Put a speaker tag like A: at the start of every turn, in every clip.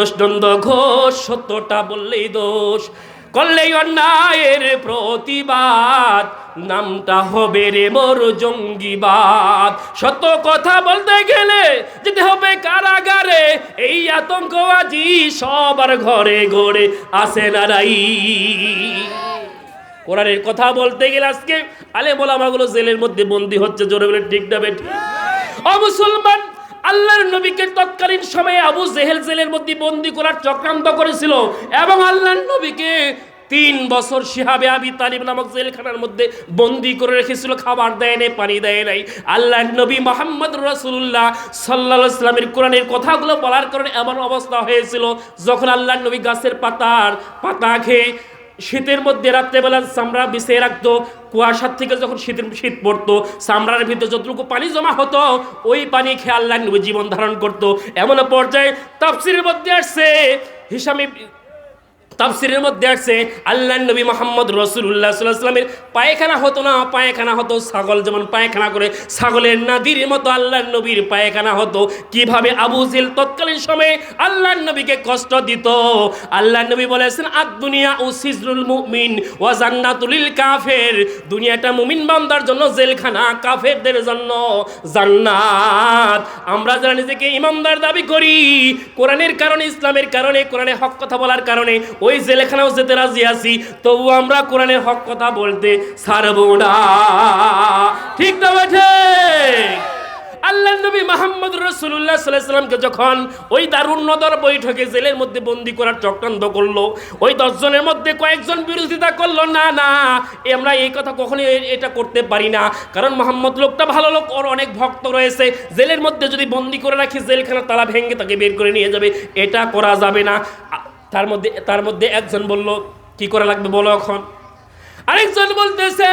A: দোষ দ্বন্দ্ব ঘোষ, সত্যটা বললেই দোষ। করলেই অন্যায়ের প্রতিবাদ, নামটা হবে রে মোর জঙ্গিবাদ। সত্য কথা বলতে গেলে যেতে হবে কারাগারে, এই আতঙ্ক আজি সবার ঘরে ঘরে আসে নারাই কোরআনের কথা বলতে গেলে আজকে আলে বলা মোলামাগুলো জেলের মধ্যে বন্দি হচ্ছে, জোরে বলে ঠিক না বেঠিক। ও মুসলমান আল্লাহর নবীকে তৎকালীন সময়ে আবু জেহেল জেলের মধ্যে বন্দি করার চক্রান্ত করেছিল এবং আল্লাহর নবীকে তিন বছর শিহাবে আবি তালিব নামক জেলখানার মধ্যে বন্দি করে রেখেছিল, খাবার দেয় নাই, পানি দেয় নাই। আল্লাহ নবী মোহাম্মদ রাসূলুল্লাহ সাল্লাল্লাহু ইসলামের কোরআনের কথাগুলো বলার কারণে এমন অবস্থা হয়েছিল যখন আল্লাহর নবী গাছের পাতার পাতা খেয়ে শীতের মধ্যে রাত্রেবেলা চামড়া বিছিয়ে রাখতো, কুয়াশার থেকে যখন শীতের শীত পড়তো, চামড়ার ভিতরে যতটুকু পানি জমা হতো, ওই পানি খেয়াল আল্লাহ জীবন ধারণ করতো। এমন পর্যায়ে তাফসিরের মধ্যে আসছে, হিসামে তাফসিরের মধ্যে আসছে আল্লাহ নবী মোহাম্মদ রসুল্লাহ সাল্লামের পায়খানা হতো না, পায়খানা হতো ছাগল, যেমন পায়খানা করে ছাগলের নাদির মতো আল্লাহ নবীর পায়খানা হতো। কীভাবে আবু জিল তৎকালীন সময়ে আল্লাহ নবীকে কষ্ট দিত? আল্লাহ নবী বলেছেন আদ দুনিয়া ও সিজরুল মুমিন ও জান্নাতুলিল কাফের। দুনিয়াটা মুমিন বান্দার জন্য, জেলখানা কাফেরদের জন্য। জান্নাত। আমরা যারা নিজেকে ইমানদার দাবি করি, কোরআনের কারণে, ইসলামের কারণে, কোরআনে হক কথা বলার কারণে ওই জেলখানাও যেতে রাজি আছি, তবু আমরা কোরআনের হক কথা বলতে ছাড়বো না। ঠিক না বেঠে আল্লাহ নবী মোহাম্মদ রসুল্লাহ সাল্লামকে যখন ওই দারুণ নদর বৈঠকে জেলের মধ্যে বন্দি করার চক্রান্ত করল, ওই দশজনের মধ্যে কয়েকজন বিরোধিতা করল, না না, আমরা এই কথা কখনোই এটা করতে পারি না। কারণ মোহাম্মদ লোকটা ভালো লোক, ওর অনেক ভক্ত রয়েছে। জেলের মধ্যে যদি বন্দি করে রাখি জেলখানা তালা ভেঙে তাকে বের করে নিয়ে যাবে। এটা করা যাবে না। তার মধ্যে তার মধ্যে একজন বলল, কি করা লাগবে বলো এখন? আরেকজন বলতেছে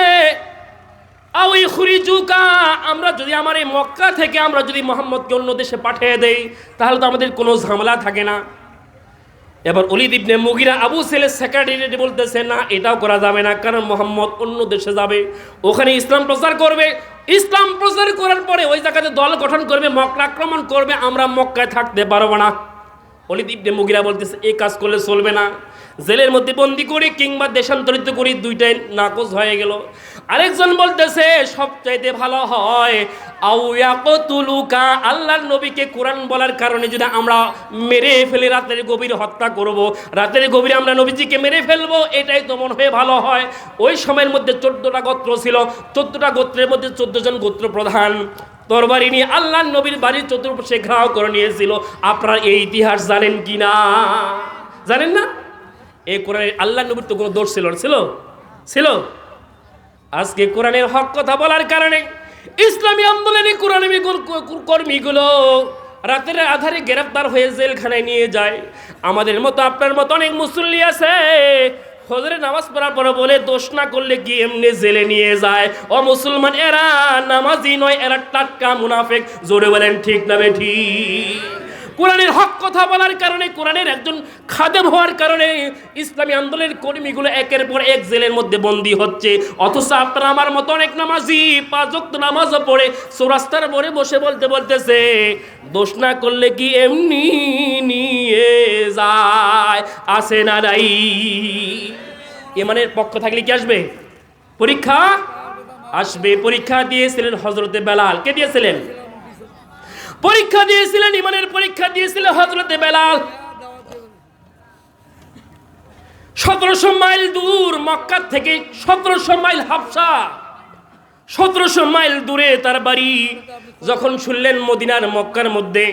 A: আমরা যদি আমার এই মক্কা থেকে আমরা যদি মোহাম্মদকে অন্য দেশে পাঠিয়ে দেই, তাহলে তো আমাদের কোনো ঝামেলা থাকে না। এবার অলিদ ইবনে মুগিরা আবু সেলের সেক্রেটারি বলতেছে, না, এটাও করা যাবে না, কারণ মোহাম্মদ অন্য দেশে যাবে, ওখানে ইসলাম প্রচার করবে। ইসলাম প্রচার করার পরে ওই জায়গাতে দল গঠন করবে, মক্কা আক্রমণ করবে, আমরা মক্কায় থাকতে পারব না। অলিদ ইবনে মুগিরা বলতেছে এই কাজ করলে চলবে না। জেলের মধ্যে বন্দি করি কিংবা দেশান্তরিত করি দুইটাই নাকচ হয়ে গেল। আরেকজন বলতেছে, সবচাইতে ভালো হয় আউয়াকতুলুকা আল্লাহর নবীকে কোরআন বলার কারণে যদি আমরা মেরে ফেলে, রাতের গভীর হত্যা করব, রাতের গভীরে আমরা নবীজিকে মেরে ফেলব, এটাই তো মনে হয় ভালো হয়। ওই সময়ের মধ্যে চোদ্দটা গোত্র ছিল। চোদ্দটা গোত্রের মধ্যে চোদ্দ জন গোত্র প্রধান তরবারি নিয়ে আল্লাহ নবীর বাড়ির চতুর্পাশে ঘেরাও করে নিয়েছিল। আপনারা এই ইতিহাস জানেন কি না জানেন না? এই কোরআনের আল্লাহ নবীর তো কোনো দোষ ছিল না। ছিল? ছিল? আজকে কোরআনের হক কথা বলার কারণে ইসলামী আন্দোলনে কোরআনী কর্মীগুলো রাতের আধারে গ্রেফতার হয়ে জেলখানায় নিয়ে যায়। আমাদের মতো আপনার মতো অনেক মুসল্লি আছে। হজরে নামাজ পড়ার পরে বলে, দোষ না করলে কি এমনি জেলে নিয়ে যায়? ও মুসলমান, এরা নামাজি নয়, এরা টাটকা মুনাফেক। জোরে বলেন, ঠিক না বেঠি কোরআনের হক কথা বলার কারণে, কোরআনের একজন খাদেম হওয়ার কারণে ইসলামী আন্দোলনের কর্মীগুলো একের পর এক জেলের মধ্যে বন্দী হচ্ছে। অথচ আপনারা আমার মতো অনেক নামাজি, পাঁচ ওয়াক্ত নামাজও পড়ে, চৌরাস্তার পরে বসে বলতে বলতেছে, দোষ না করলে কি এমনি নিয়ে যায়? আসে না নাই? ইমানের পক্ষ থাকলে কি আসবে? পরীক্ষা? আসবে। পরীক্ষা দিয়েছিলেন হজরতে বেলাল। কে দিয়েছিলেন? পরীক্ষা দিয়েছিলেন, ইমানের পরীক্ষা দিয়েছিলেন হজরতে বেলাল। সতেরোশো মাইল দূর মক্কার থেকে সতেরোশো মাইল হাফসা, সতেরোশো মাইল দূরে তার বাড়ি, যখন শুনলেন মদিনার মক্কার মধ্যে